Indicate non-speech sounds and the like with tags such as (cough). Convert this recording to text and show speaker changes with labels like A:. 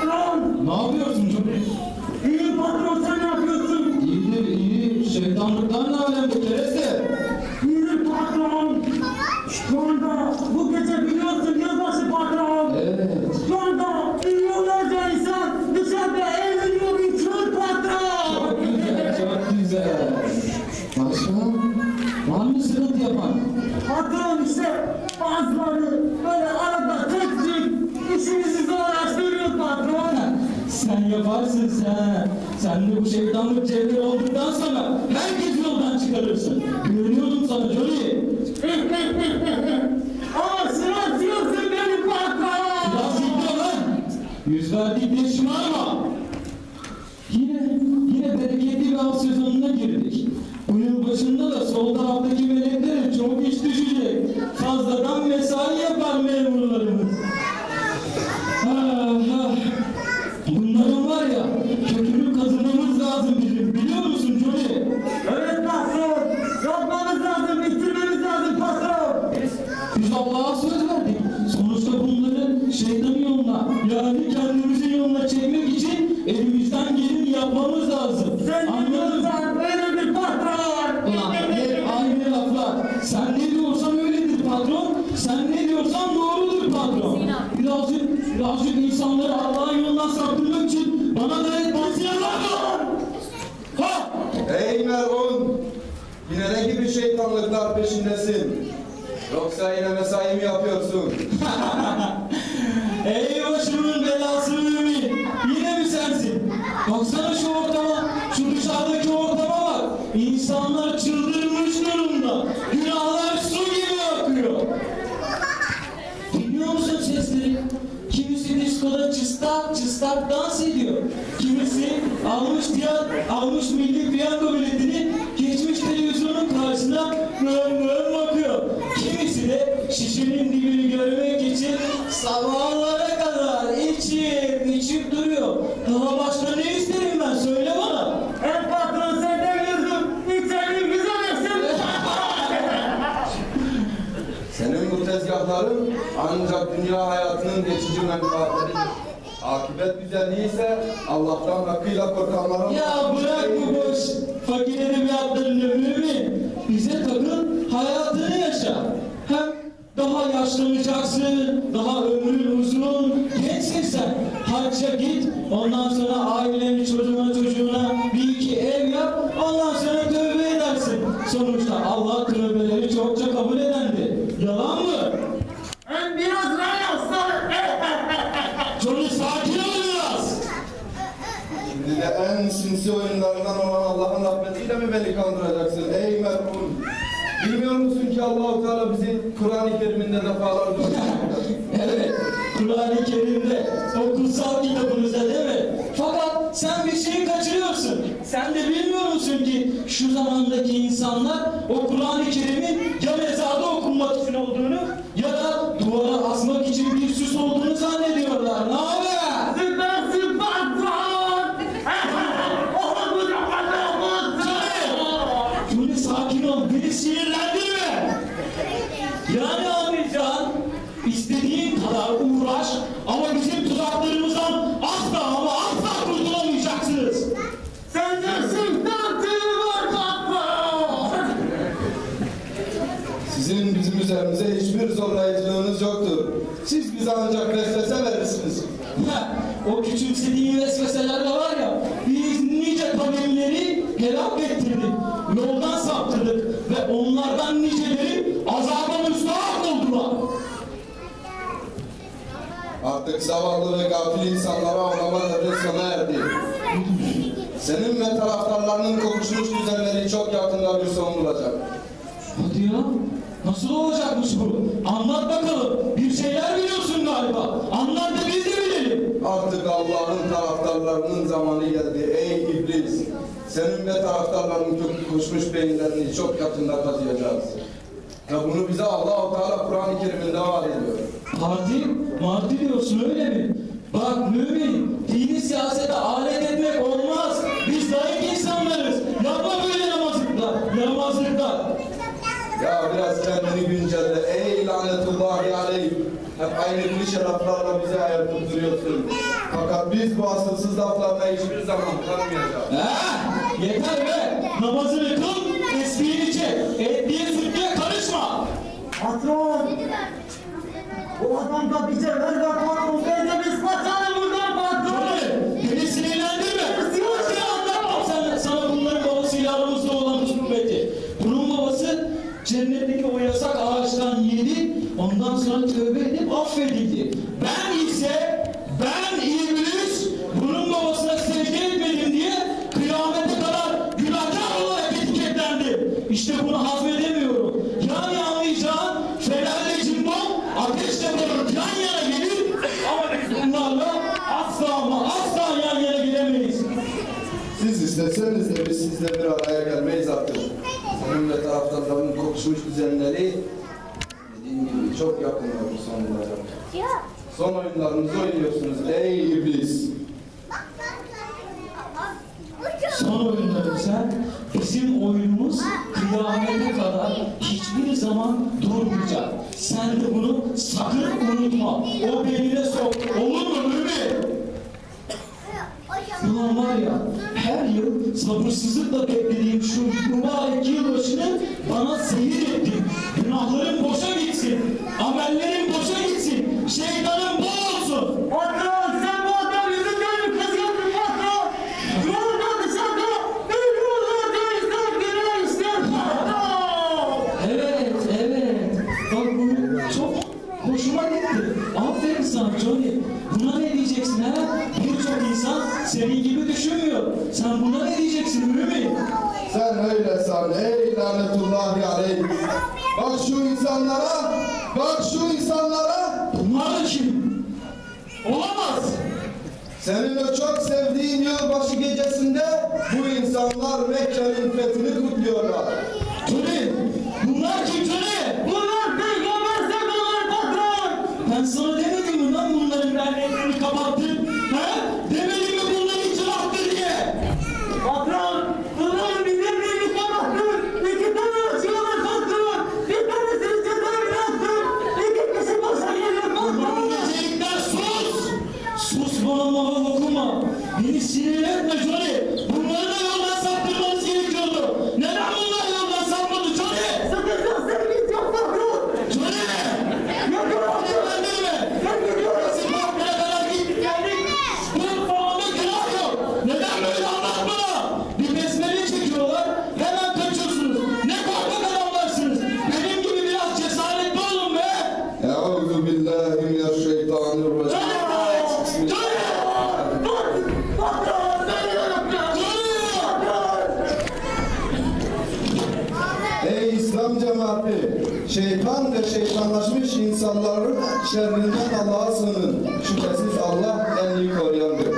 A: patron! Ne yapıyorsun çocuk?
B: İyi patron sen ne yapıyorsun?
A: İyidir
B: iyi. Şeytanlıktan ne alem bu kereste? İyi patron! Şu anda bu gece
A: sen. Sen de bu şeytanlık cevheri olduktan sonra herkes yoldan çıkarırsın. Güveniyordum sana Johnny. (laughs)
B: Ama sırasıyorsun beni patron.
A: Biraz gidiyor lan. Yüz verdikleri şımarma. Yine, yine bereketli bir av sezonuna girdik. Bu yıl başında da sol taraftaki meleklere çok iş düşecek. Fazladan mesai yapar memurlarımız. Ah, ah. Bunların var ya, kökünü kazımamız lazım bizim. Biliyor musun Johnny?
B: Evet patron. Yapmamız lazım, bitirmemiz lazım patron.
A: Biz Söz verdik. Sonuçta bunları şeytanın yoluna, yani kendimizin yoluna çekmek için elimizden geleni yapmamız lazım.
B: Sen
A: Anladın mı?
B: diyorsan öyledir patron.
A: Ulan hep aynı laflar. Sen ne diyorsan öyledir patron. Sen ne diyorsan doğrudur patron. Birazcık, birazcık insanları Allah'ın yolundan saptırmak için bana da et!
C: Ey Merhum! Yine ne gibi şeytanlıklar peşindesin? Yoksa yine mesai mi yapıyorsun? (laughs)
A: Ey başımın belası mümin! Yine mi sensin? Baksana
C: Tezgahların ancak dünya hayatının geçici menfaatleridir. Akibet güzelliği ise Allah'tan hakkıyla korkanların...
A: Ya bırak bu boş fakir edebiyatlarını mümin. Bize takıl hayatını yaşa. Hem daha yaşlanacaksın, daha ömrün uzun, gençsin sen. Hacca git, ondan sonra aileni, çocuğuna, çocuğuna bir iki ev yap, ondan sonra tövbe edersin. Sonuçta Allah tövbeleri çokça kabul edendi. Yalan mı?
B: En biraz ne yapsan.
A: Johnny sakin ol biraz.
C: En sinsi oyunlarından olan Allah'ın rahmetiyle mi beni kandıracaksın ey merhum? Bilmiyor musun ki Allah-u Teala bizi Kur'an-ı Kerim'inde defalarca.
A: Evet, Kur'an-ı Kerim'de, o kutsal kitabımızda değil mi? Fakat sen bir şeyi kaçırıyorsun. Sen de bilmiyor musun ki şu zamandaki insanlar o Kur'an-ı Kerim'in ya mezarda beni sinirlendirme. Yani anlayacağın, istediğin kadar uğraş ama bizim tuzaklarımızdan asla ama asla kurtulamayacaksınız.
B: Sende şeytan tüyü var patron.
C: Sizin bizim üzerimize hiçbir zorlayıcılığınız yoktur. Siz bize ancak vesvese verirsiniz.
A: O küçümsediğin vesveseler
C: Artık zavallı ve gafil insanlara ağlama devri sona erdi. Senin ve taraftarlarının kokuşmuş düzenleri çok yakında bir son bulacak.
A: Hadi ya, nasıl olacakmış bu? Anlat bakalım, bir şeyler biliyorsun galiba. Anlat da biz de bilelim.
C: Artık Allah'ın taraftarlarının zamanı geldi ey iblis. Senin ve taraftarların kokuşmuş beyinlerini çok yakında kazıyacağız. Ve bunu bize Allah-u Teala Kur'an-ı Kerim'inde vaat ediyor.
A: Parti, marti diyorsun öyle mi? Bak mümin, dini siyasete alet etmek olmaz. Biz layık insanlarız. Yapma böyle yamazlıklar, yamazlıklar.
C: Ya biraz kendini güncelle ey lanetullahi aleyh. Hep aynı klişe laflarla bizi ayartıp duruyorsun. Fakat biz bu asılsız laflarla hiçbir zaman kanmayacağız.
A: Ha, yeter be, namazını kıl
B: Bu adam da bize ver ve patron. Bence biz kaçalım buradan patron.
A: Johnny, beni sinirlendirme. Bir şey anlatmam sana, sana bunların babasıyla aramızda olan hususiyeti. Bunun babası cennetteki o yasak ağaçtan yedi, ondan sonra tövbe edip affedildi.
C: İsteseniz de biz sizle bir araya gelmeyiz artık. Senin ve taraftarların kokuşmuş düzenleri dediğim gibi çok yakında bu son olacak. Son oyunlarınızı oynuyorsunuz ey iblis.
A: Son oyunlarımızda bizim oyunumuz kıyamete kadar hiçbir zaman durmayacak. Sen de bunu sakın unutma. O beynine sok. Olur mu Mümin? Ulan var ya yıl sabırsızlıkla beklediğim şu mübarek yılbaşını bana zehir ettin. Günahlarım boşa gitsin. Amellerim boşa gitsin. Şeytanın bol olsun.
B: Patron sen bu adam yüzünden mi kazıyordun patron? Yolda dışarıda bir yolda insan günah işler patron.
A: Evet, evet. Bak bu çok hoşuma gitti. Aferin sana Johnny. Buna ne diyeceksin ha? Birçok insan senin gibi. Sen buna ne diyeceksin Mümin?
C: Sen öyle san ey lanetullahi aleyh. Bak şu insanlara, bak şu insanlara.
A: Bunlar da kim? Olamaz.
C: Senin o çok sevdiğin yılbaşı gecesinde bu insanlar Mekke'nin fethini kutluyorlar. Şeytan ve şeytanlaşmış insanların şerrinden Allah'a sığının. Şüphesiz Allah en iyi koruyandır.